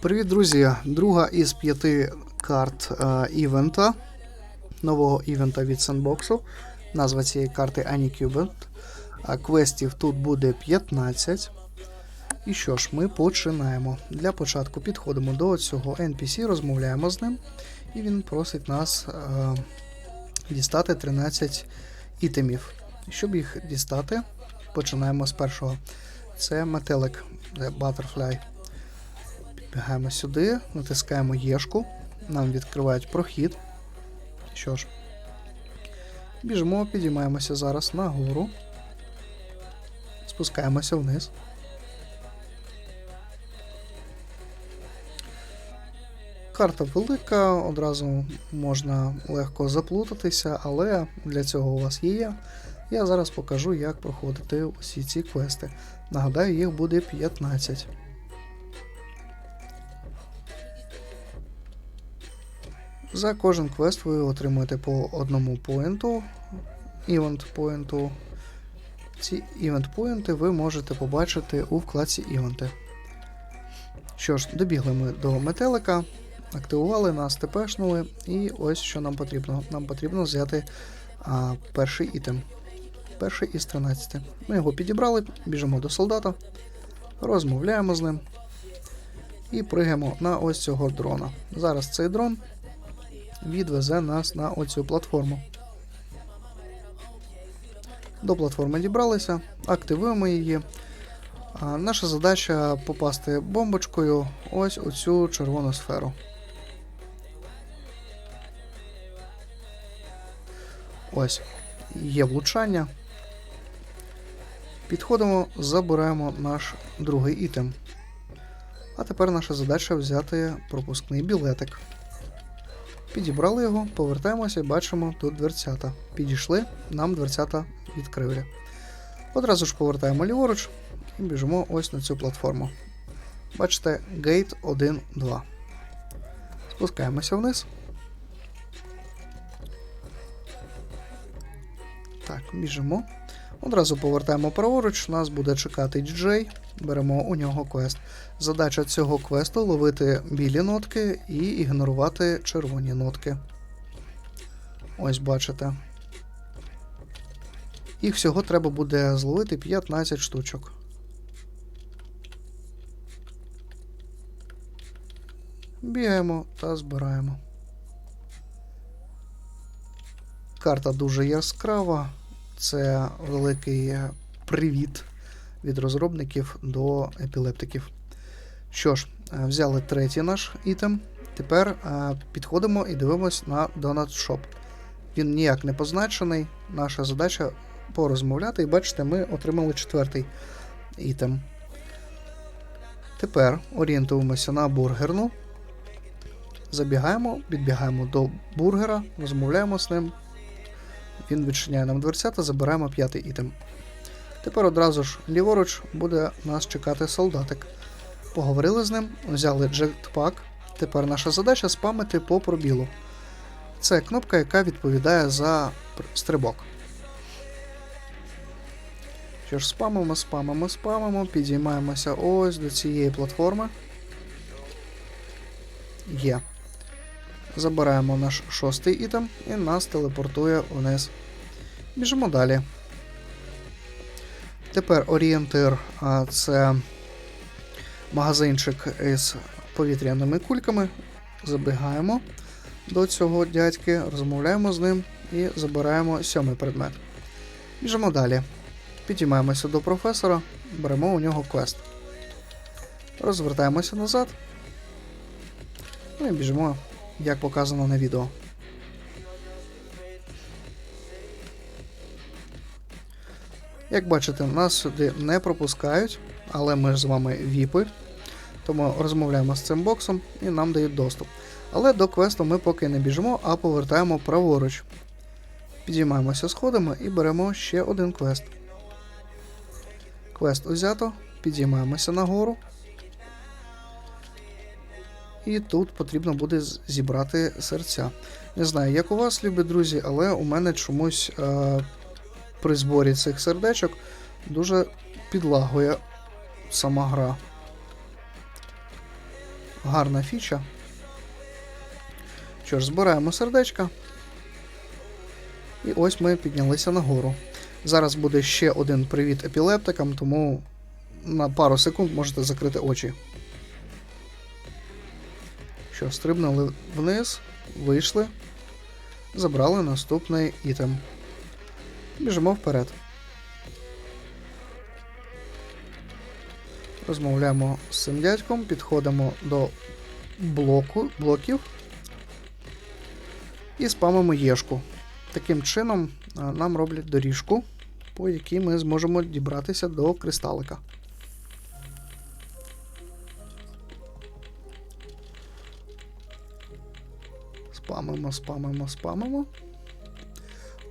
Привіт, друзі! Друга із п'яти карт е, івента, нового івента від Sandbox. Назва цієї карти Anycubant. А квестів тут буде 15. І що ж, ми починаємо. Для початку підходимо до цього NPC, розмовляємо з ним, і він просить нас е, дістати 13 ітемів. Щоб їх дістати, починаємо з першого. Це метелик Butterfly. Підбігаємо сюди, натискаємо Єшку, нам відкривають прохід. Що ж, біжимо, підіймаємося зараз нагору, спускаємося вниз. Карта велика, одразу можна легко заплутатися, але для цього у вас є я. Я зараз покажу, як проходити усі ці квести. Нагадаю, їх буде 15. За кожен квест ви отримуєте по одному поінту, івент поінту. Ці івент поінти ви можете побачити у вкладці івенти. Що ж, добігли ми до метелика, активували нас, тепешнули, і ось що нам потрібно. Нам потрібно взяти а, перший ітем. Перший із 13. Ми його підібрали, біжимо до солдата, розмовляємо з ним і пригаємо на ось цього дрона. Зараз цей дрон відвезе нас на оцю платформу. До платформи дібралися, активуємо її. А наша задача попасти бомбочкою ось у цю червону сферу. Ось, є влучання. Підходимо, забираємо наш другий ітем. А тепер наша задача взяти пропускний білетик. Підібрали його, повертаємося і бачимо тут дверцята. Підійшли, нам дверцята відкрили. Одразу ж повертаємо ліворуч і біжимо ось на цю платформу. Бачите, Gate 1, 2. Спускаємося вниз. Так, біжимо. Одразу повертаємо праворуч, нас буде чекати діджей. Беремо у нього квест. Задача цього квесту ловити білі нотки і ігнорувати червоні нотки. Ось бачите. Їх всього треба буде зловити 15 штучок. Бігаємо та збираємо. Карта дуже яскрава. Це великий привіт від розробників до епілептиків. Що ж, е, взяли третій наш ітем. Тепер е, підходимо і дивимось на Donut Shop. Він ніяк не позначений. Наша задача порозмовляти, і бачите, ми отримали четвертий ітем. Тепер орієнтуємося на бургерну. Забігаємо, підбігаємо до бургера, розмовляємо з ним. Він відчиняє нам дверця та забираємо п'ятий ітем. Тепер одразу ж ліворуч буде нас чекати солдатик. Поговорили з ним, взяли джетпак. Тепер наша задача спамити по пробілу. Це кнопка, яка відповідає за стрибок. Що ж, спамимо, спамимо, спамимо, підіймаємося ось до цієї платформи. Є. Забираємо наш шостий ітем і нас телепортує вниз. Біжимо далі. Тепер орієнтир це магазинчик із повітряними кульками. Забігаємо до цього дядьки, розмовляємо з ним і забираємо сьомий предмет. Біжимо далі. Підіймаємося до професора, беремо у нього квест. Розвертаємося назад. Ну і біжимо, як показано на відео. Як бачите, нас сюди не пропускають, але ми ж з вами віпи, тому розмовляємо з цим боксом і нам дають доступ. Але до квесту ми поки не біжимо, а повертаємо праворуч. Підіймаємося сходами і беремо ще один квест. Квест узято, підіймаємося нагору. І тут потрібно буде зібрати серця. Не знаю, як у вас, любі друзі, але у мене чомусь е, при зборі цих сердечок дуже підлагує сама гра. гарна фіча. Що ж, збираємо сердечка. І ось ми піднялися нагору. Зараз буде ще один привіт епілептикам, тому на пару секунд можете закрити очі. Що, стрибнули вниз, вийшли, забрали наступний ітем. Біжимо вперед. Розмовляємо з цим дядьком, підходимо до блоку, блоків і спамимо єшку. Таким чином нам роблять доріжку, по якій ми зможемо дібратися до кристалика. Спамимо, спамимо, спамимо.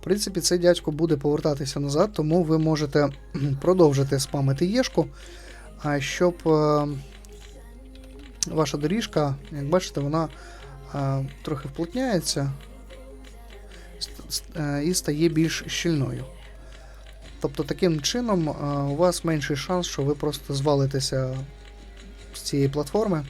В принципі, цей дядько буде повертатися назад, тому ви можете продовжити спамити єшку, а щоб е, ваша доріжка, як бачите, вона е, трохи вплотняється е, і стає більш щільною. Тобто таким чином у вас менший шанс, що ви просто звалитеся з цієї платформи.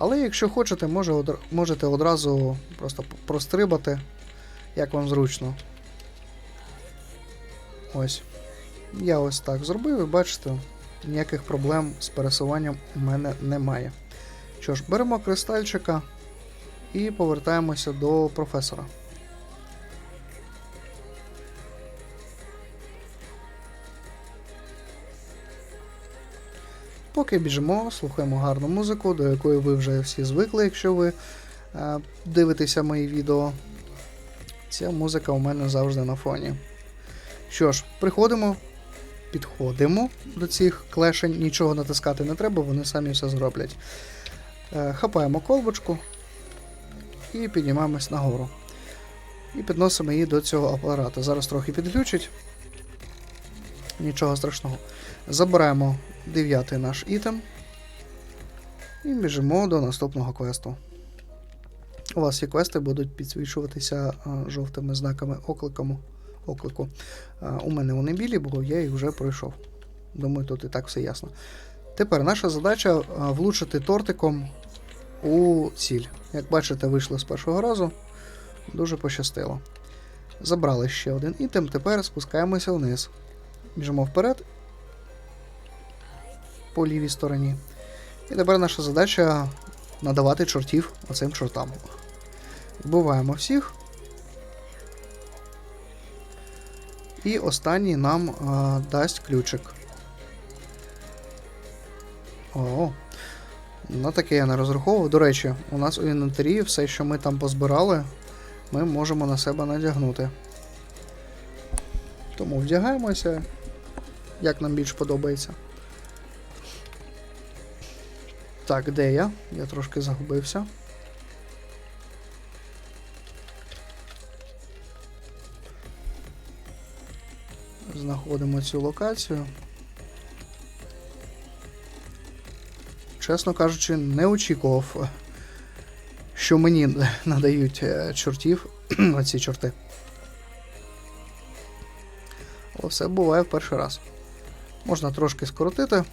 Але якщо хочете, можете одразу просто прострибати, як вам зручно. Ось. Я ось так зробив і бачите, ніяких проблем з пересуванням у мене немає. Що ж, беремо кристальчика і повертаємося до професора. Поки біжимо, слухаємо гарну музику, до якої ви вже всі звикли, якщо ви е, дивитеся мої відео. Ця музика у мене завжди на фоні. Що ж, приходимо, підходимо до цих клешень, нічого натискати не треба, вони самі все зроблять. Е, хапаємо колбочку і піднімаємось нагору. І підносимо її до цього апарата. Зараз трохи підглючить. Нічого страшного. Забираємо дев'ятий наш ітем. І біжимо до наступного квесту. У вас ці квести будуть підсвічуватися жовтими знаками окликому, оклику. У мене вони білі, бо я їх вже пройшов. Думаю, тут і так все ясно. Тепер наша задача влучити тортиком у ціль. Як бачите, вийшло з першого разу. Дуже пощастило. Забрали ще один ітем, тепер спускаємося вниз. Біжимо вперед по лівій стороні. І тепер наша задача надавати чортів оцим чортам. Вбиваємо всіх. І останній нам а, дасть ключик. О, на таке я не розраховував. До речі, у нас у інвентарі все, що ми там позбирали, ми можемо на себе надягнути. Тому вдягаємося, як нам більш подобається. Так, де я? Я трошки загубився. Знаходимо цю локацію. Чесно кажучи, не очікував, що мені надають е, чортів оці чорти. Але все буває в перший раз. Можна трошки скоротити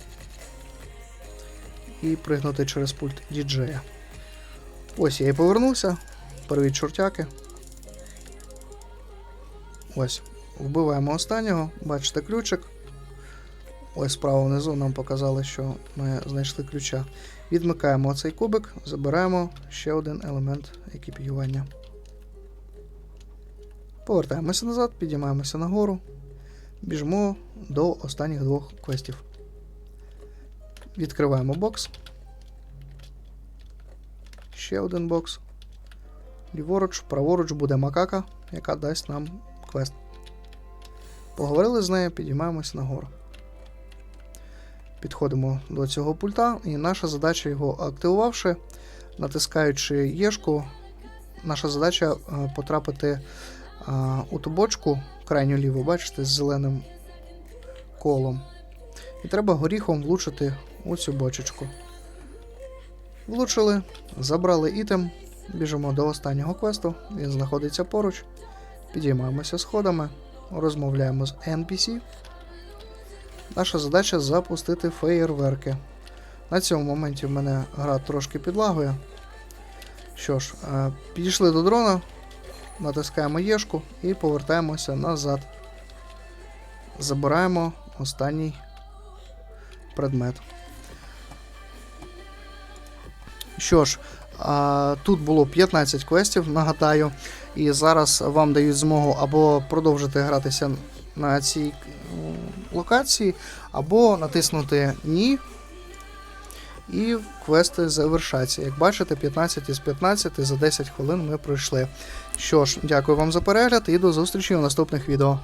і пригнути через пульт діджея. Ось я і повернувся. Привіт, чортяки. Ось. Вбиваємо останнього. Бачите ключик. Ось справа внизу нам показали, що ми знайшли ключа. Відмикаємо цей кубик, забираємо ще один елемент екіпіювання. Повертаємося назад, підіймаємося нагору. Біжимо до останніх двох квестів. Відкриваємо бокс. Ще один бокс. Ліворуч, праворуч буде макака, яка дасть нам квест. Поговорили з нею, підіймаємось нагору. Підходимо до цього пульта, і наша задача його активувавши, натискаючи єшку, наша задача е, потрапити е, у ту бочку, крайню ліву, бачите, з зеленим колом. І треба горіхом влучити у цю бочечку. Влучили, забрали ітем, біжимо до останнього квесту, він знаходиться поруч. Підіймаємося сходами, розмовляємо з NPC. Наша задача запустити феєрверки. На цьому моменті в мене гра трошки підлагує. Що ж, е, підійшли до дрона, натискаємо Єшку і повертаємося назад. Забираємо останній предмет. Що ж, тут було 15 квестів, нагадаю, і зараз вам дають змогу або продовжити гратися на цій локації, або натиснути Ні. І квести завершаться. Як бачите, 15 із 15 за 10 хвилин ми пройшли. Що ж, дякую вам за перегляд і до зустрічі у наступних відео.